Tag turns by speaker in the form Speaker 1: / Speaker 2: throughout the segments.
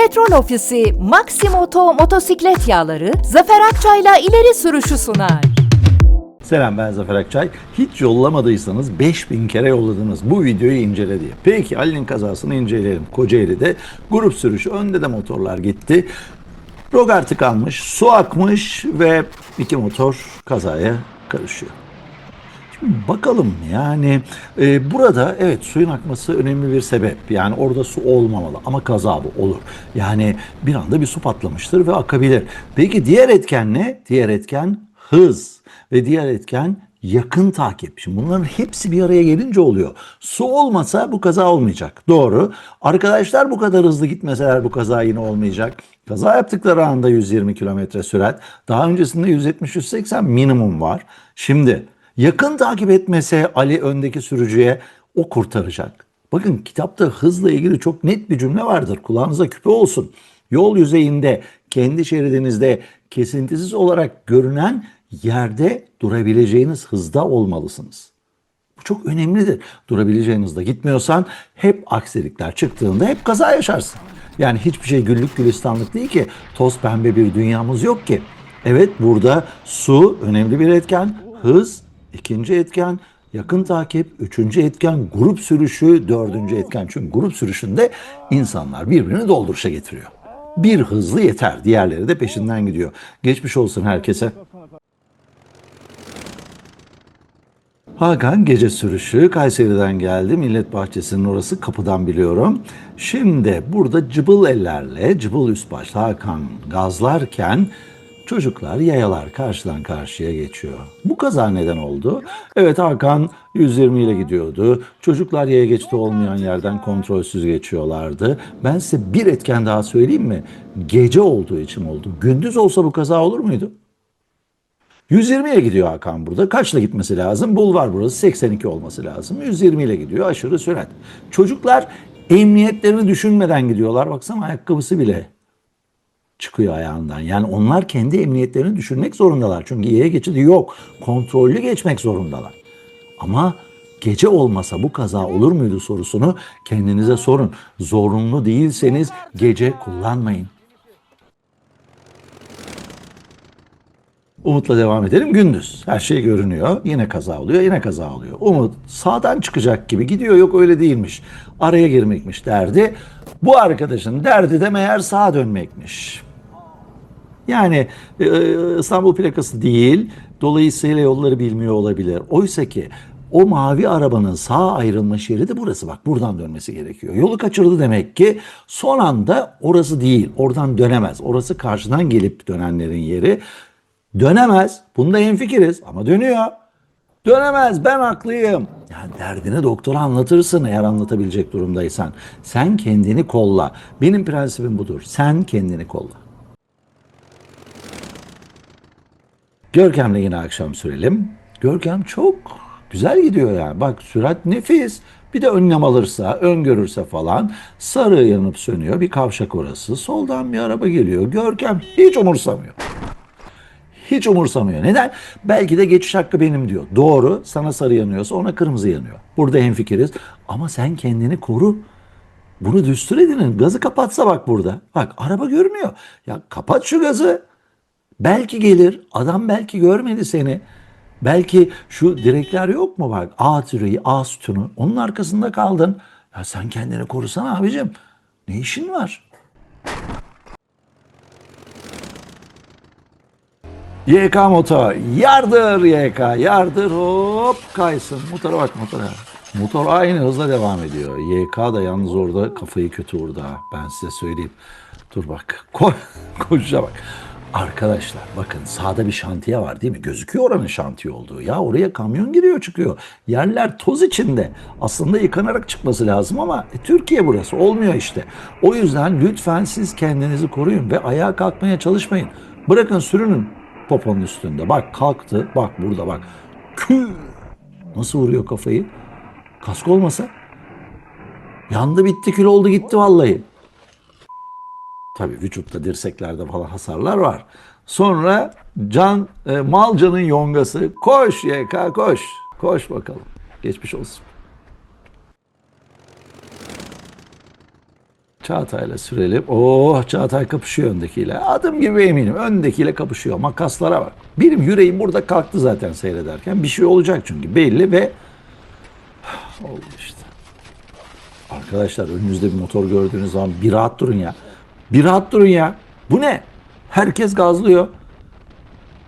Speaker 1: Petrol Ofisi Maximoto motosiklet yağları Zafer Akçay'la ileri sürüşü sunar.
Speaker 2: Selam ben Zafer Akçay. Hiç yollamadıysanız 5000 kere yolladınız bu videoyu incele diye. Peki Ali'nin kazasını inceleyelim. Kocaeli'de grup sürüşü önde de motorlar gitti. Rogar tıkanmış, su akmış ve iki motor kazaya karışıyor. Şimdi bakalım yani e, burada evet suyun akması önemli bir sebep. Yani orada su olmamalı ama kaza bu olur. Yani bir anda bir su patlamıştır ve akabilir. Peki diğer etken ne? Diğer etken hız ve diğer etken yakın takip. Şimdi bunların hepsi bir araya gelince oluyor. Su olmasa bu kaza olmayacak. Doğru. Arkadaşlar bu kadar hızlı gitmeseler bu kaza yine olmayacak. Kaza yaptıkları anda 120 kilometre sürat. Daha öncesinde 170-180 minimum var. Şimdi yakın takip etmese Ali öndeki sürücüye o kurtaracak. Bakın kitapta hızla ilgili çok net bir cümle vardır. Kulağınıza küpe olsun. Yol yüzeyinde, kendi şeridinizde kesintisiz olarak görünen yerde durabileceğiniz hızda olmalısınız. Bu çok önemlidir. Durabileceğin hızda gitmiyorsan hep aksilikler çıktığında hep kaza yaşarsın. Yani hiçbir şey güllük gülistanlık değil ki. Toz pembe bir dünyamız yok ki. Evet burada su önemli bir etken. Hız ikinci etken. Yakın takip, üçüncü etken, grup sürüşü, dördüncü etken. Çünkü grup sürüşünde insanlar birbirini dolduruşa getiriyor. Bir hızlı yeter, diğerleri de peşinden gidiyor. Geçmiş olsun herkese. Hakan gece sürüşü Kayseri'den geldi. Millet Bahçesi'nin orası kapıdan biliyorum. Şimdi burada cıbıl ellerle cıbıl üst başlı Hakan gazlarken çocuklar yayalar karşıdan karşıya geçiyor. Bu kaza neden oldu? Evet Hakan 120 ile gidiyordu. Çocuklar yaya geçti olmayan yerden kontrolsüz geçiyorlardı. Ben size bir etken daha söyleyeyim mi? Gece olduğu için oldu. Gündüz olsa bu kaza olur muydu? 120'ye gidiyor Hakan burada. Kaçla gitmesi lazım? Bulvar burası 82 olması lazım. 120 ile gidiyor aşırı sürat. Çocuklar emniyetlerini düşünmeden gidiyorlar. Baksana ayakkabısı bile çıkıyor ayağından. Yani onlar kendi emniyetlerini düşünmek zorundalar. Çünkü yaya geçidi yok. Kontrollü geçmek zorundalar. Ama gece olmasa bu kaza olur muydu sorusunu kendinize sorun. Zorunlu değilseniz gece kullanmayın. Umut'la devam edelim. Gündüz her şey görünüyor. Yine kaza oluyor, yine kaza oluyor. Umut sağdan çıkacak gibi gidiyor. Yok öyle değilmiş. Araya girmekmiş derdi. Bu arkadaşın derdi de meğer sağa dönmekmiş. Yani e, İstanbul plakası değil. Dolayısıyla yolları bilmiyor olabilir. Oysa ki o mavi arabanın sağ ayrılmış yeri de burası. Bak buradan dönmesi gerekiyor. Yolu kaçırdı demek ki son anda orası değil. Oradan dönemez. Orası karşıdan gelip dönenlerin yeri. Dönemez. Bunda hemfikiriz ama dönüyor. Dönemez ben haklıyım. Yani derdini doktora anlatırsın eğer anlatabilecek durumdaysan. Sen kendini kolla. Benim prensibim budur. Sen kendini kolla. Görkem'le yine akşam sürelim. Görkem çok güzel gidiyor yani. Bak sürat nefis. Bir de önlem alırsa, öngörürse falan sarı yanıp sönüyor. Bir kavşak orası. Soldan bir araba geliyor. Görkem hiç umursamıyor. Hiç umursamıyor. Neden? Belki de geçiş hakkı benim diyor. Doğru. Sana sarı yanıyorsa ona kırmızı yanıyor. Burada hemfikiriz. Ama sen kendini koru. Bunu düstur edinin. Gazı kapatsa bak burada. Bak araba görmüyor. Ya kapat şu gazı. Belki gelir. Adam belki görmedi seni. Belki şu direkler yok mu bak? A türeyi, A sütunu. Onun arkasında kaldın. Ya sen kendini korusana abicim. Ne işin var? YK motor. Yardır YK. Yardır hop kaysın. Motora bak motora. Motor aynı hızla devam ediyor. YK da yalnız orada kafayı kötü vurdu. Ben size söyleyeyim. Dur bak. Ko koşa bak. Arkadaşlar bakın sağda bir şantiye var değil mi? Gözüküyor oranın şantiye olduğu. Ya oraya kamyon giriyor çıkıyor. Yerler toz içinde. Aslında yıkanarak çıkması lazım ama e, Türkiye burası. Olmuyor işte. O yüzden lütfen siz kendinizi koruyun ve ayağa kalkmaya çalışmayın. Bırakın sürünün poponun üstünde. Bak kalktı. Bak burada bak. Kü! Nasıl vuruyor kafayı? Kask olmasa? Yandı bitti kül oldu gitti vallahi. Tabii vücutta dirseklerde falan hasarlar var. Sonra can e, Malcan'ın yongası. Koş YK koş. Koş bakalım. Geçmiş olsun. Çağatay'la sürelim. Oh Çağatay kapışıyor öndekiyle. Adım gibi eminim. Öndekiyle kapışıyor. Makaslara bak. Benim yüreğim burada kalktı zaten seyrederken. Bir şey olacak çünkü belli ve oldu işte. Arkadaşlar önünüzde bir motor gördüğünüz zaman bir rahat durun ya. Bir rahat durun ya. Bu ne? Herkes gazlıyor.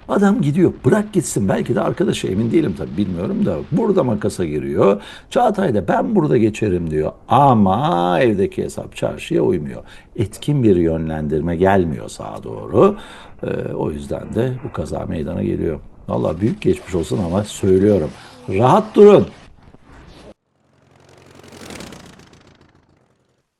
Speaker 2: Adam gidiyor. Bırak gitsin. Belki de arkadaşı emin değilim tabii bilmiyorum da. Burada makasa giriyor. Çağatay da ben burada geçerim diyor. Ama evdeki hesap çarşıya uymuyor. Etkin bir yönlendirme gelmiyor sağa doğru. Ee, o yüzden de bu kaza meydana geliyor. Vallahi büyük geçmiş olsun ama söylüyorum. Rahat durun.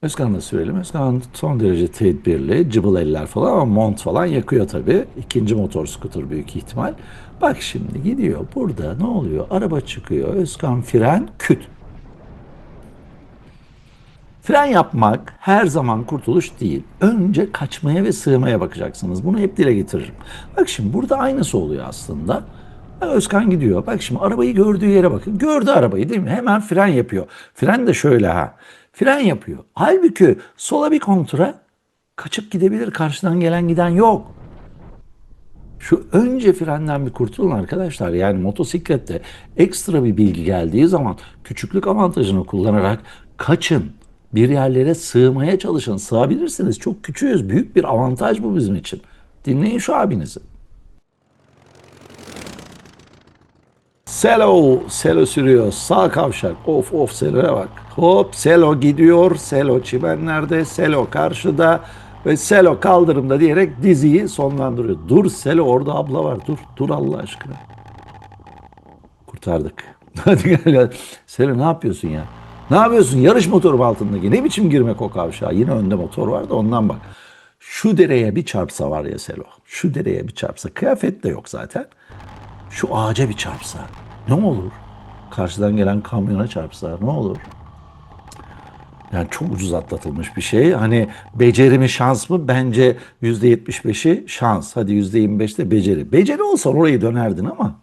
Speaker 2: Özkan'ı da sürelim. Özkan son derece tedbirli, cıbıl eller falan ama mont falan yakıyor tabii. İkinci motor skuter büyük ihtimal. Bak şimdi gidiyor. Burada ne oluyor? Araba çıkıyor. Özkan fren küt. Fren yapmak her zaman kurtuluş değil. Önce kaçmaya ve sığmaya bakacaksınız. Bunu hep dile getiririm. Bak şimdi burada aynısı oluyor aslında. Özkan gidiyor. Bak şimdi arabayı gördüğü yere bakın. Gördü arabayı değil mi? Hemen fren yapıyor. Fren de şöyle ha. Fren yapıyor. Halbuki sola bir kontura kaçıp gidebilir. Karşıdan gelen giden yok. Şu önce frenden bir kurtulun arkadaşlar. Yani motosiklette ekstra bir bilgi geldiği zaman küçüklük avantajını kullanarak kaçın. Bir yerlere sığmaya çalışın. Sığabilirsiniz. Çok küçüğüz. Büyük bir avantaj bu bizim için. Dinleyin şu abinizi. Selo, Selo sürüyor. Sağ kavşak. Of of Selo'ya bak. Hop Selo gidiyor. Selo çimenlerde. Selo karşıda. Ve Selo kaldırımda diyerek diziyi sonlandırıyor. Dur Selo orada abla var. Dur. Dur Allah aşkına. Kurtardık. Hadi gel gel. Selo ne yapıyorsun ya? Ne yapıyorsun? Yarış motoru altındaki. Ne biçim girmek o kavşağa? Yine önde motor var da ondan bak. Şu dereye bir çarpsa var ya Selo. Şu dereye bir çarpsa. Kıyafet de yok zaten. Şu ağaca bir çarpsa ne olur? Karşıdan gelen kamyona çarpsa ne olur? Yani çok ucuz atlatılmış bir şey. Hani beceri mi şans mı? Bence %75'i şans. Hadi %25 de beceri. Beceri olsa orayı dönerdin ama.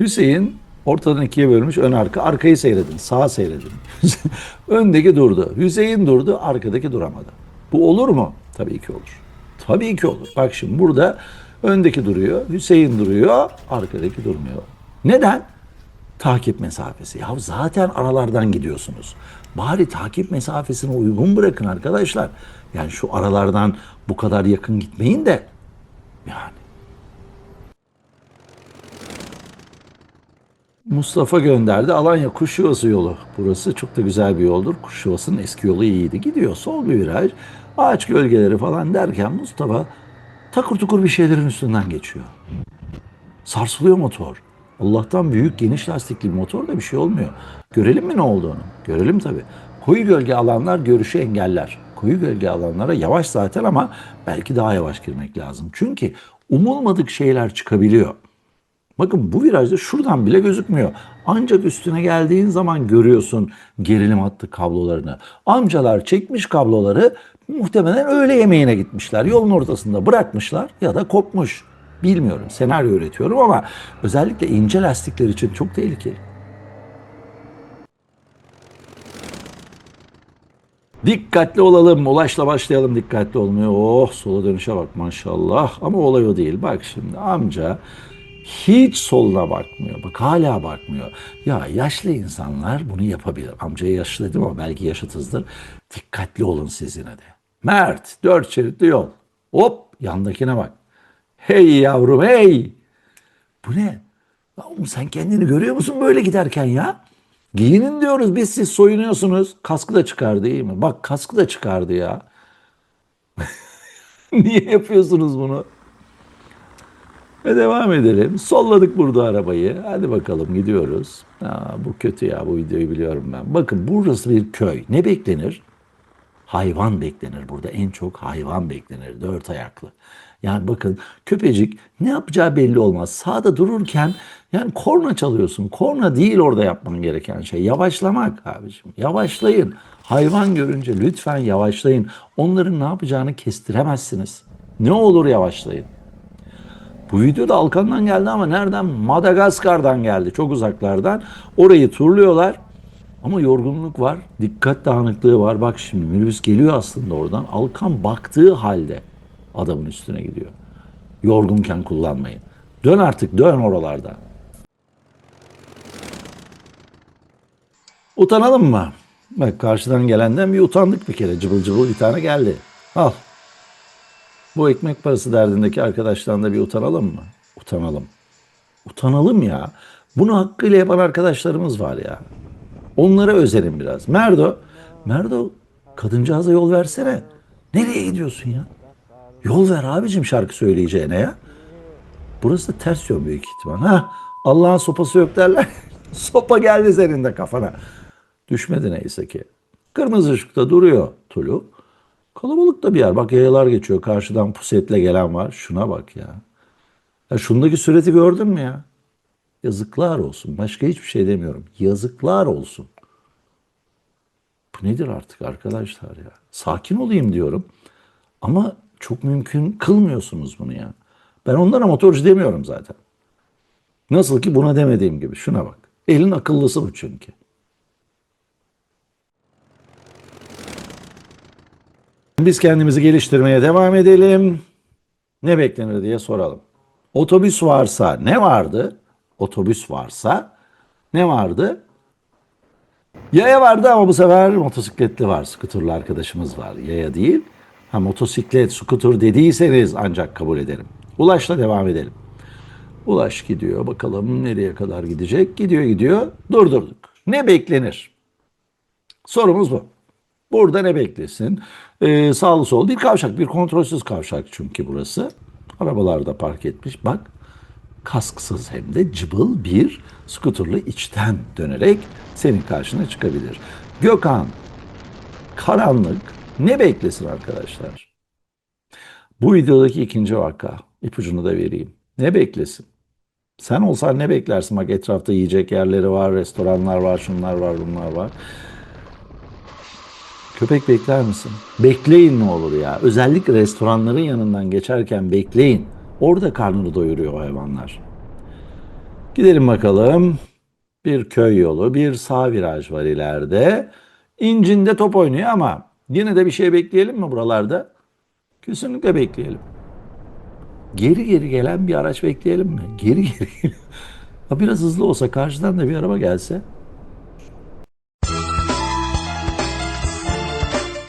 Speaker 2: Hüseyin ortadan ikiye bölmüş ön arka. Arkayı seyredin. Sağa seyredin. Öndeki durdu. Hüseyin durdu. Arkadaki duramadı. Bu olur mu? Tabii ki olur. Tabii ki olur. Bak şimdi burada öndeki duruyor. Hüseyin duruyor. Arkadaki durmuyor. Neden? Takip mesafesi. Ya zaten aralardan gidiyorsunuz. Bari takip mesafesine uygun bırakın arkadaşlar. Yani şu aralardan bu kadar yakın gitmeyin de. Yani. Mustafa gönderdi. Alanya Kuşyuvası yolu. Burası çok da güzel bir yoldur. Kuşyuvası'nın eski yolu iyiydi. Gidiyor sol bir viraj. Ağaç gölgeleri falan derken Mustafa takır tukur bir şeylerin üstünden geçiyor. Sarsılıyor motor. Allah'tan büyük geniş lastikli bir motor da bir şey olmuyor. Görelim mi ne olduğunu? Görelim tabii. Koyu gölge alanlar görüşü engeller. Koyu gölge alanlara yavaş zaten ama belki daha yavaş girmek lazım. Çünkü umulmadık şeyler çıkabiliyor. Bakın bu virajda şuradan bile gözükmüyor. Ancak üstüne geldiğin zaman görüyorsun gerilim hattı kablolarını. Amcalar çekmiş kabloları muhtemelen öğle yemeğine gitmişler. Yolun ortasında bırakmışlar ya da kopmuş. Bilmiyorum senaryo üretiyorum ama özellikle ince lastikler için çok tehlikeli. Dikkatli olalım. Ulaşla başlayalım dikkatli olmaya. Oh sola dönüşe bak maşallah. Ama olay o değil. Bak şimdi amca hiç soluna bakmıyor. Bak hala bakmıyor. Ya yaşlı insanlar bunu yapabilir. Amcaya yaşlı dedim ama belki yaşıtızdır. Dikkatli olun siz yine de. Mert dört şeritli yol. Hop yandakine bak. Hey yavrum hey. Bu ne? Ya oğlum sen kendini görüyor musun böyle giderken ya? Giyinin diyoruz biz siz soyunuyorsunuz. Kaskı da çıkardı iyi mi? Bak kaskı da çıkardı ya. Niye yapıyorsunuz bunu? Ve devam edelim. Solladık burada arabayı. Hadi bakalım gidiyoruz. Aa, bu kötü ya bu videoyu biliyorum ben. Bakın burası bir köy. Ne beklenir? Hayvan beklenir burada. En çok hayvan beklenir. Dört ayaklı. Yani bakın köpecik ne yapacağı belli olmaz. Sağda dururken yani korna çalıyorsun. Korna değil orada yapman gereken şey. Yavaşlamak abiciğim. Yavaşlayın. Hayvan görünce lütfen yavaşlayın. Onların ne yapacağını kestiremezsiniz. Ne olur yavaşlayın. Bu video da Alkan'dan geldi ama nereden? Madagaskar'dan geldi. Çok uzaklardan. Orayı turluyorlar. Ama yorgunluk var, dikkat dağınıklığı var. Bak şimdi minibüs geliyor aslında oradan. Alkan baktığı halde adamın üstüne gidiyor. Yorgunken kullanmayın. Dön artık, dön oralarda. Utanalım mı? Bak karşıdan gelenden bir utandık bir kere. Cıbıl cıbıl bir tane geldi. Al. Bu ekmek parası derdindeki arkadaştan da bir utanalım mı? Utanalım. Utanalım ya. Bunu hakkıyla yapan arkadaşlarımız var ya. Onlara özelim biraz. Merdo, Merdo kadıncağıza yol versene. Nereye gidiyorsun ya? Yol ver abicim şarkı söyleyeceğine ya. Burası da ters yön büyük ihtimal. Ha, Allah'ın sopası yok derler. Sopa geldi senin de kafana. Düşmedi neyse ki. Kırmızı ışıkta duruyor Tulu. Kalabalık da bir yer. Bak yayalar geçiyor. Karşıdan pusetle gelen var. Şuna bak ya. Ya şundaki süreti gördün mü ya? Yazıklar olsun. Başka hiçbir şey demiyorum. Yazıklar olsun. Bu nedir artık arkadaşlar ya? Sakin olayım diyorum. Ama çok mümkün kılmıyorsunuz bunu ya. Ben onlara motorcu demiyorum zaten. Nasıl ki buna demediğim gibi. Şuna bak. Elin akıllısı bu çünkü. Biz kendimizi geliştirmeye devam edelim. Ne beklenir diye soralım. Otobüs varsa ne vardı? Otobüs varsa ne vardı? Yaya vardı ama bu sefer motosikletli var. Skuterlı arkadaşımız var. Yaya değil. Ha motosiklet, skuter dediyseniz ancak kabul ederim. Ulaş'la devam edelim. Ulaş gidiyor. Bakalım nereye kadar gidecek? Gidiyor gidiyor. Durdurduk. Ne beklenir? Sorumuz bu. Burada ne beklesin? Ee, sağlı sol bir kavşak. Bir kontrolsüz kavşak çünkü burası. Arabalar da park etmiş. Bak kasksız hem de cıbıl bir skuterlı içten dönerek senin karşına çıkabilir. Gökhan karanlık ne beklesin arkadaşlar? Bu videodaki ikinci vaka ipucunu da vereyim. Ne beklesin? Sen olsan ne beklersin? Bak etrafta yiyecek yerleri var, restoranlar var, şunlar var, bunlar var. Köpek bekler misin? Bekleyin ne olur ya. Özellikle restoranların yanından geçerken bekleyin. Orada karnını doyuruyor o hayvanlar. Gidelim bakalım. Bir köy yolu, bir sağ viraj var ileride. İncinde top oynuyor ama yine de bir şey bekleyelim mi buralarda? Kesinlikle bekleyelim. Geri geri gelen bir araç bekleyelim mi? Geri geri. Ha, Biraz hızlı olsa karşıdan da bir araba gelse.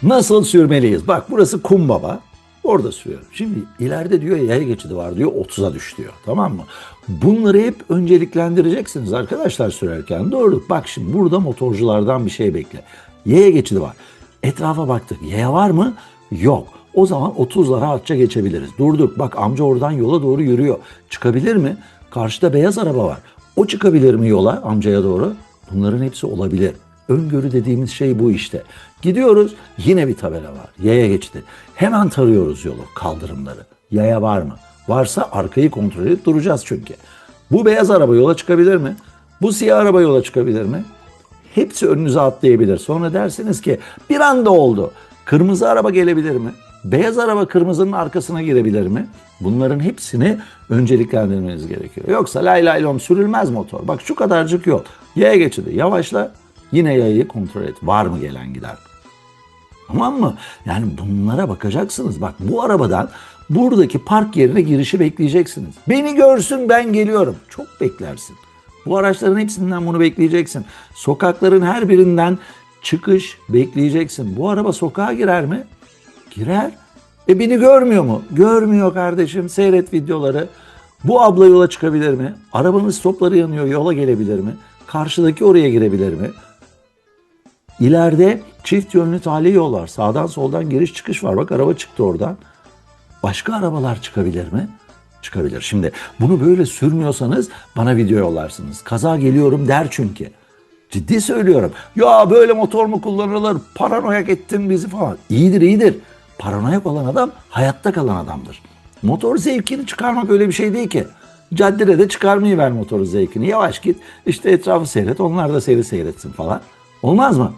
Speaker 2: Nasıl sürmeliyiz? Bak burası kum baba. Orada sürüyorum. Şimdi ileride diyor yaya geçidi var diyor 30'a düş diyor. Tamam mı? Bunları hep önceliklendireceksiniz arkadaşlar sürerken. Doğru. Bak şimdi burada motorculardan bir şey bekle. Yaya geçidi var. Etrafa baktık. Yaya var mı? Yok. O zaman 30'lara rahatça geçebiliriz. Durduk. Bak amca oradan yola doğru yürüyor. Çıkabilir mi? Karşıda beyaz araba var. O çıkabilir mi yola amcaya doğru? Bunların hepsi olabilir. Öngörü dediğimiz şey bu işte. Gidiyoruz yine bir tabela var. Yaya geçti. Hemen tarıyoruz yolu, kaldırımları. Yaya var mı? Varsa arkayı kontrol edip duracağız çünkü. Bu beyaz araba yola çıkabilir mi? Bu siyah araba yola çıkabilir mi? Hepsi önünüze atlayabilir. Sonra dersiniz ki bir anda oldu. Kırmızı araba gelebilir mi? Beyaz araba kırmızının arkasına girebilir mi? Bunların hepsini önceliklendirmeniz gerekiyor. Yoksa lay lay lom sürülmez motor. Bak şu kadarcık yol. Yaya geçidi. Yavaşla. Yine yayayı kontrol et. Var mı gelen giden? Tamam mı? Yani bunlara bakacaksınız. Bak bu arabadan buradaki park yerine girişi bekleyeceksiniz. Beni görsün ben geliyorum. Çok beklersin. Bu araçların hepsinden bunu bekleyeceksin. Sokakların her birinden çıkış bekleyeceksin. Bu araba sokağa girer mi? Girer. E beni görmüyor mu? Görmüyor kardeşim. Seyret videoları. Bu abla yola çıkabilir mi? Arabanın stopları yanıyor. Yola gelebilir mi? Karşıdaki oraya girebilir mi? İleride çift yönlü tali yol var. Sağdan soldan giriş çıkış var. Bak araba çıktı oradan. Başka arabalar çıkabilir mi? Çıkabilir. Şimdi bunu böyle sürmüyorsanız bana video yollarsınız. Kaza geliyorum der çünkü. Ciddi söylüyorum. Ya böyle motor mu kullanılır? Paranoyak ettin bizi falan. İyidir iyidir. Paranoyak olan adam hayatta kalan adamdır. Motor zevkini çıkarmak öyle bir şey değil ki. Caddede de çıkarmayı ver motorun zevkini. Yavaş git. işte etrafı seyret. Onlar da seni seyretsin falan. Olmaz mı?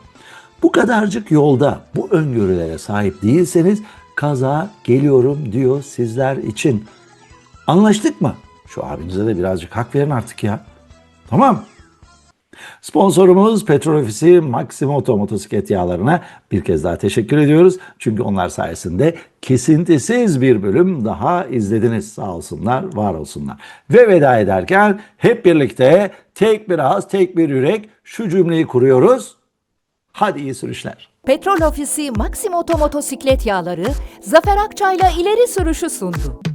Speaker 2: Bu kadarcık yolda bu öngörülere sahip değilseniz kaza geliyorum diyor sizler için. Anlaştık mı? Şu abinize de birazcık hak verin artık ya. Tamam. Sponsorumuz Petrol Ofisi Maximoto motosiklet yağlarına bir kez daha teşekkür ediyoruz. Çünkü onlar sayesinde kesintisiz bir bölüm daha izlediniz. Sağ olsunlar, var olsunlar. Ve veda ederken hep birlikte tek bir ağız, tek bir yürek şu cümleyi kuruyoruz. Hadi iyi sürüşler.
Speaker 1: Petrol Ofisi Maximoto motosiklet yağları Zafer Akçay'la ileri sürüşü sundu.